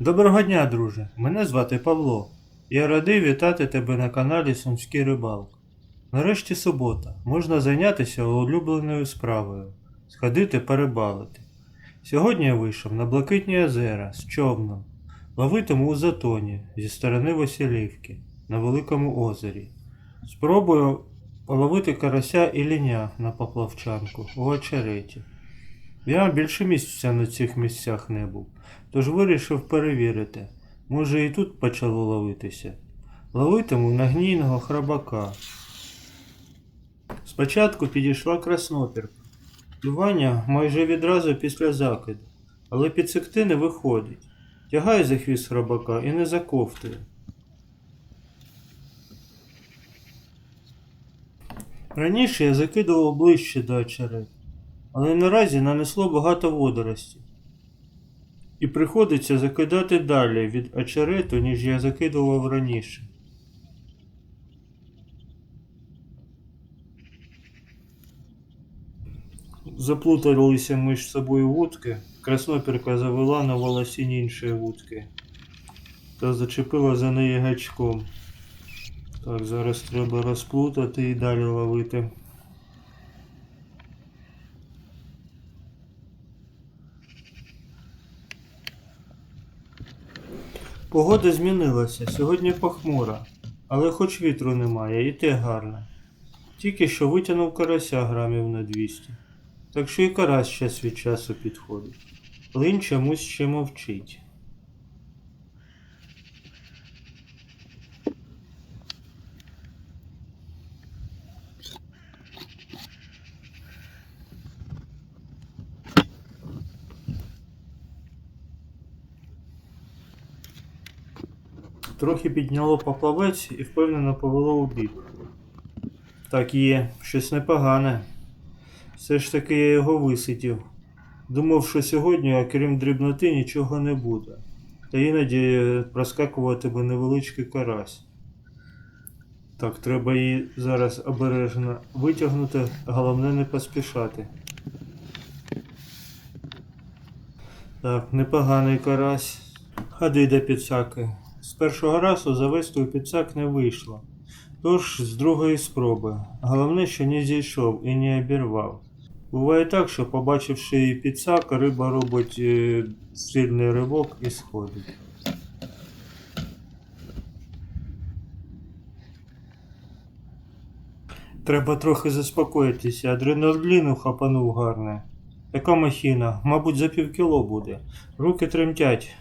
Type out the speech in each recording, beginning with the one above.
Доброго дня, друже. Мене звати Павло. Я радий вітати тебе на каналі Сумський Рибалк. Нарешті субота. Можна зайнятися улюбленою справою сходити порибалити. Сьогодні я вийшов на Блакитні озера з човном. Ловитиму у затоні зі сторони Василівки на Великому озері. Спробую половити карася і ліня на поплавчанку у очереті. Я більше місяця на цих місцях не був, тож вирішив перевірити. Може і тут почало ловитися. Ловитиму на гнійного храбака. Спочатку підійшла краснопірка. Клювання майже відразу після закиду, але підсекти не виходить. Тягаю за хвіст храбака і не заковтую. Раніше я закидував ближче до очерет, але наразі нанесло багато водорості. І приходиться закидати далі від очерету, ніж я закидував раніше. Заплуталися між собою вудки. Краснопірка завела на волосінь іншої вудки та зачепила за неї гачком. Так, зараз треба розплутати і далі ловити. Погода змінилася. Сьогодні похмура, але хоч вітру немає, і те гарне. Тільки що витягнув карася грамів на 200. Так що і карась час від часу підходить. Лин чомусь ще мовчить. Трохи підняло поплавець і впевнено повело у бік. Так є, щось непогане. Все ж таки я його висидів. Думав, що сьогодні, окрім дрібноти, нічого не буде. Та іноді проскакуватиме невеличкий карась. Так, треба її зараз обережно витягнути, головне не поспішати. Так, непоганий карась. Ходи до підсаки. Першого разу завести у підсак не вийшло. Тож з другої спроби. Головне, що не зійшов і не обірвав. Буває так, що побачивши її підсак, риба робить е, сильний ривок і сходить. Треба трохи заспокоїтися, адреналіну хапанув гарне. Така махіна, мабуть, за півкіло буде. Руки тремтять.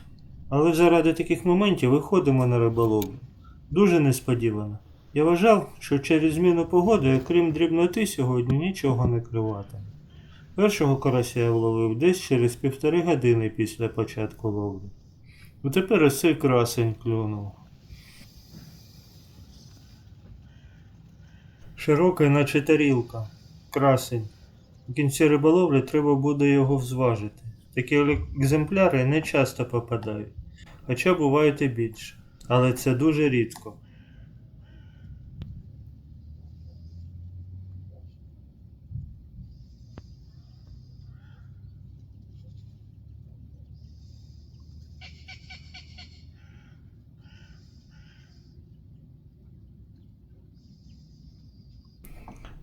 Але заради таких моментів виходимо на риболовлю. Дуже несподівано. Я вважав, що через зміну погоди, окрім дрібноти, сьогодні нічого не кривати. Першого карася я вловив десь через півтори години після початку ловлі. І тепер ось цей красень клюнув. Широка, наче тарілка. Красень. В кінці риболовлі треба буде його взважити. Такі екземпляри не часто попадають, хоча бувають і більше. Але це дуже рідко.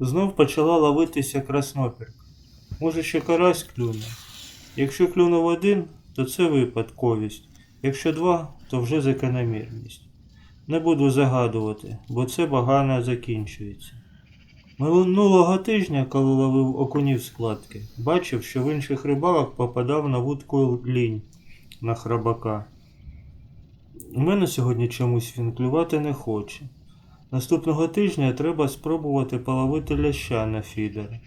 Знов почала ловитися краснопірка. Може ще карась клюне. Якщо клюнув один, то це випадковість. Якщо два, то вже закономірність. Не буду загадувати, бо це багано закінчується. Минулого тижня, коли ловив окунів складки, бачив, що в інших рибалок попадав на вудку лінь на храбака. У мене сьогодні чомусь він клювати не хоче. Наступного тижня треба спробувати половити ляща на фідер.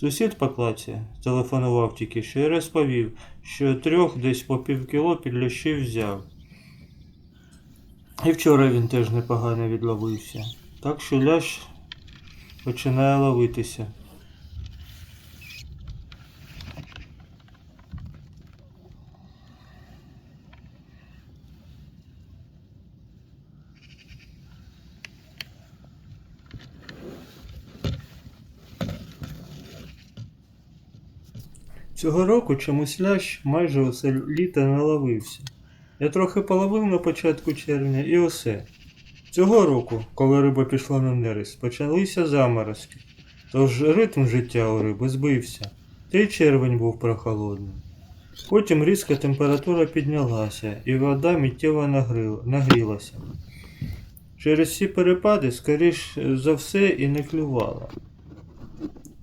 Сусід по клаці телефонував тільки що і розповів, що трьох десь по півкіло під лящів взяв. І вчора він теж непогано відловився. Так що лящ починає ловитися. Цього року чомусь лящ майже усе літо не ловився. Я трохи половив на початку червня і усе. Цього року, коли риба пішла на нерест, почалися заморозки. Тож ритм життя у риби збився. Та й червень був прохолодним. Потім різка температура піднялася, і вода миттєво нагрілася. Через ці перепади, скоріш за все, і не клювала.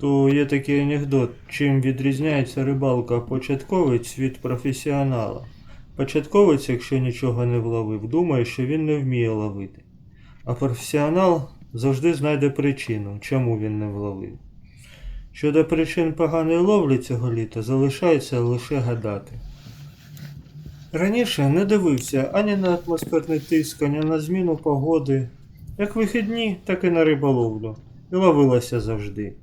То є такий анекдот, чим відрізняється рибалка початковець від професіонала. Початковець, якщо нічого не вловив, думає, що він не вміє ловити. А професіонал завжди знайде причину, чому він не вловив. Щодо причин поганої ловлі цього літа залишається лише гадати. Раніше не дивився ані на атмосферний тиск, ані на зміну погоди. Як вихідні, так і на риболовлю. І ловилася завжди.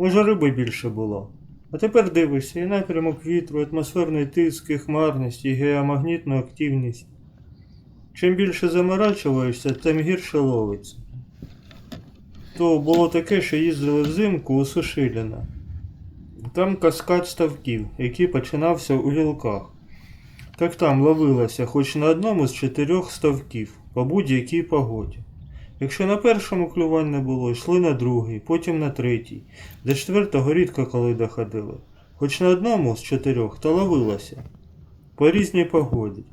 Може, риби більше було. А тепер дивишся і напрямок вітру, атмосферний тиск, і хмарність, і геомагнітну активність. Чим більше заморачуєшся, тим гірше ловиться. То було таке, що їздили взимку у Сушиліна. Там каскад ставків, який починався у вілках. Так там ловилося хоч на одному з чотирьох ставків по будь-якій погоді. Якщо на першому клювань не було, йшли на другий, потім на третій. До четвертого рідко коли доходили. Хоч на одному з чотирьох то ловилося. По різній погоді.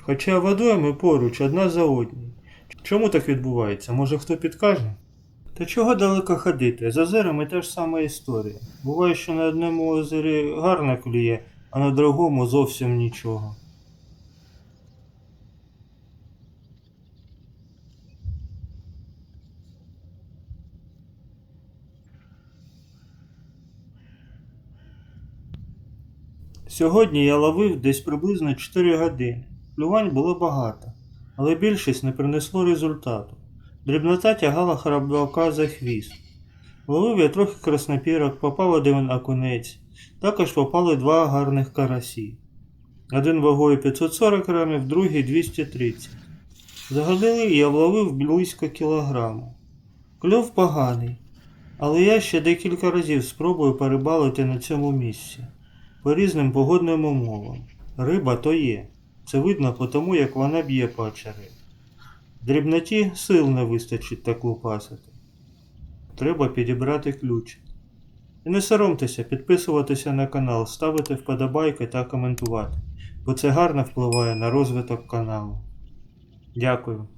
Хоча водойми поруч одна за одній. Чому так відбувається? Може хто підкаже? Та чого далеко ходити? З озерами та ж сама історія. Буває, що на одному озері гарно клює, а на другому зовсім нічого. Сьогодні я ловив десь приблизно 4 години. Клювань було багато, але більшість не принесло результату. Дрібнота тягала храбалка за хвіст. Ловив я трохи краснопірок, попав один окунець. Також попали два гарних карасі. Один вагою 540 грамів, другий 230. Загадали я вловив близько кілограму. Кльов поганий, але я ще декілька разів спробую перебалити на цьому місці. По різним погодним умовам. Риба то є. Це видно по тому, як вона б'є по очерет. Дрібноті сил не вистачить так лупасити. Треба підібрати ключ. І не соромтеся підписуватися на канал, ставити вподобайки та коментувати, бо це гарно впливає на розвиток каналу. Дякую.